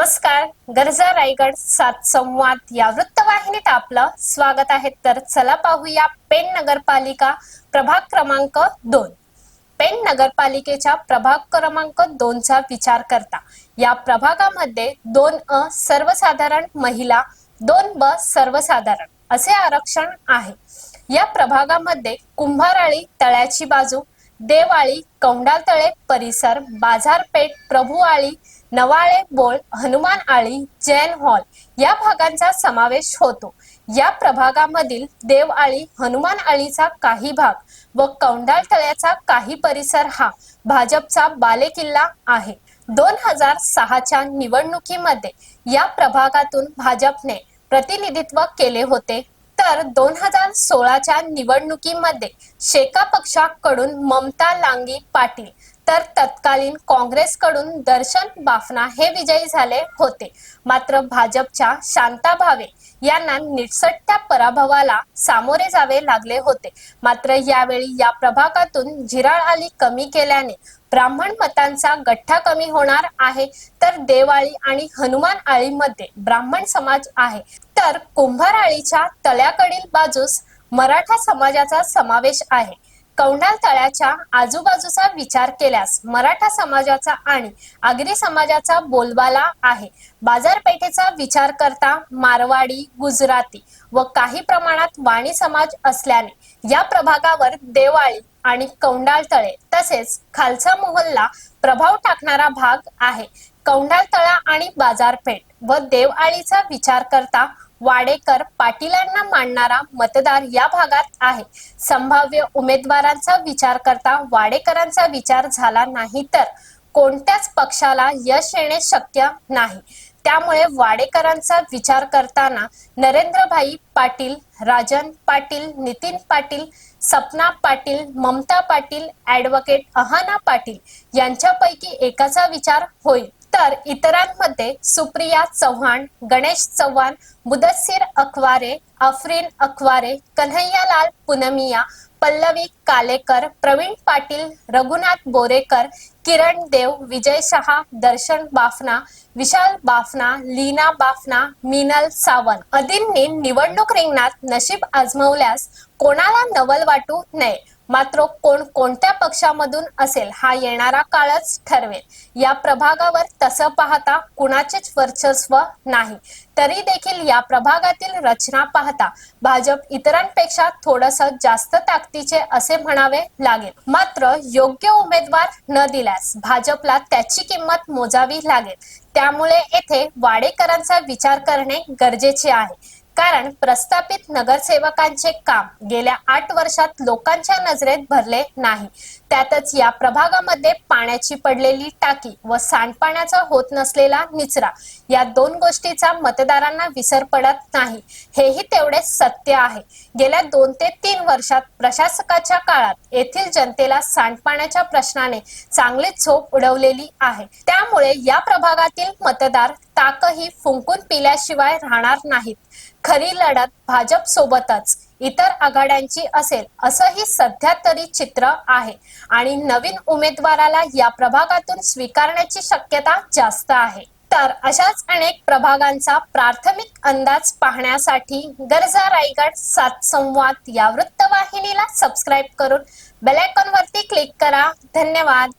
नमस्कार गरजा रायगड सात संवाद या वृत्तवाहिनीत आपलं स्वागत आहे. तर चला पाहूया पेण नगरपालिका प्रभाग क्रमांक दोन. पेण नगरपालिकेच्या प्रभाग क्रमांक दोनचा विचार करता. या प्रभागामध्ये दोन अ सर्वसाधारण महिला दोन ब सर्वसाधारण असे आरक्षण आहे. या प्रभागामध्ये कुंभाराळी तळ्याची बाजू देवाळी कौंडातळे परिसर बाजारपेठ प्रभुआळी नवाळे बोळ हनुमान आळी जैन हॉल या भागांचा समावेश होतो. या प्रभागामधील देवआळी हनुमान आळीचा काही भाग व कौंडाळ तळ्याचा काही परिसर हा भाजपचा बालेकिल्ला आहे. दोन हजार सहाच्या निवडणुकीमध्ये या प्रभागातून भाजपने प्रतिनिधित्व केले होते. तर दोन हजार सोळाच्या निवडणुकीमध्ये शेका पक्षाकडून ममता लांगी पाटील तर तत्कालीन काँग्रेसकडून दर्शन बाफना हे विजयी झाले होते. मात्र भाजपच्या शांता भावे यांना निटसट्ट्या पराभवाला सामोरे जावे लागले होते. मात्र यावेळी या प्रभागातून झिराळ आली कमी केल्याने ब्राह्मण मतांचा गठ्ठा कमी होणार आहे. तर देवाळी आणि हनुमान आळीमध्ये ब्राह्मण समाज आहे. तर कुंभार आळीच्या तळ्याकडील बाजूस मराठा समाजाचा समावेश आहे. कौंडाल तळ्याच्या आजूबाजूचा विचार केल्यास मराठा समाजाचा आणि आगरी समाजाचा बोलबाला आहे. बाजारपेठेचा विचार करता मारवाडी गुजराती व काही प्रमाणात वाणी समाज असल्याने या प्रभागावर देवाळी आणि कौंडाळ तळे तसेच खालचा मोहल्ला प्रभाव टाकणारा भाग आहे. कौंडाळ तळा आणि बाजारपेठ व देवआळीचा विचार करता वाडेकर पाटीलांना मांडणारा मतदार या भागात आहे. संभाव्य उमेदवारांचा विचार करता वाडेकरांचा विचार झाला नाही तर कोणत्याच पक्षाला यश येणे शक्य नाही. त्यामुळे वाडेकरांचा विचार करताना नरेंद्रभाई पाटील राजन पाटील नितीन पाटील सपना पाटील ममता पाटील ऍडव्होकेट अहाना पाटील यांच्यापैकी एकाचा विचार होईल. तर इतरांमध्ये सुप्रिया चव्हाण गणेश चव्हाण मुदस्सीर अखवारे अफरीन अखवारे कन्हैयालाल पुनमिया पल्लवी कालेकर प्रवीण पाटील रघुनाथ बोरेकर किरण देव विजय शहा दर्शन बाफना विशाल बाफना लीना बाफना मिनल सावंत. आदींनी निवडणूक रिंगणात नशीब आजमवल्यास कोणाला नवल वाटू नये? मात्र कोण कोणत्या पक्षामधून असेल हा येणारा काळच ठरवेल. या प्रभागावर तसं पाहता कुणाचेच वर्चस्व नाही. तरी देखील या प्रभागातील रचना पाहता भाजप इतरांपेक्षा थोडस जास्त ताकदीचे असे म्हणावे लागेल. मात्र योग्य उमेदवार न दिल्यास भाजपला त्याची किंमत मोजावी लागेल. त्यामुळे येथे वाडेकरांचा विचार करणे गरजेचे आहे. कारण प्रस्थापित नगरसेवकांचे काम गेल्या आठ वर्षात लोकांच्या नजरेत भरले नाही. त्यातच या प्रभागामध्ये पाण्याची पडलेली टाकी व सांडपाण्याचा होत नसलेला निचरा या दोन गोष्टीचा मतदारांना विसर पडत नाही. हेही तेवढे सत्य आहे. गेल्या दोन ते तीन वर्षात प्रशासकाच्या काळात येथील जनतेला सांडपाण्याच्या प्रश्नाने चांगली झोप उडवलेली आहे. त्यामुळे या प्रभागातील मतदार ताकही फुंकून पिल्याशिवाय राहणार नाहीत. खरी लढत भाजप सोबतच इतर आघाड्यांची असेल असंही सध्या तरी चित्र आहे. आणि नवीन उमेदवाराला या प्रभागातून स्वीकारण्याची शक्यता जास्त आहे. तर अशाच अनेक प्रभागांचा प्राथमिक अंदाज पाहण्यासाठी गरजा रायगड सात संवाद या वृत्तवाहिनीला सबस्क्राईब करून बेलायकॉन वरती क्लिक करा. धन्यवाद.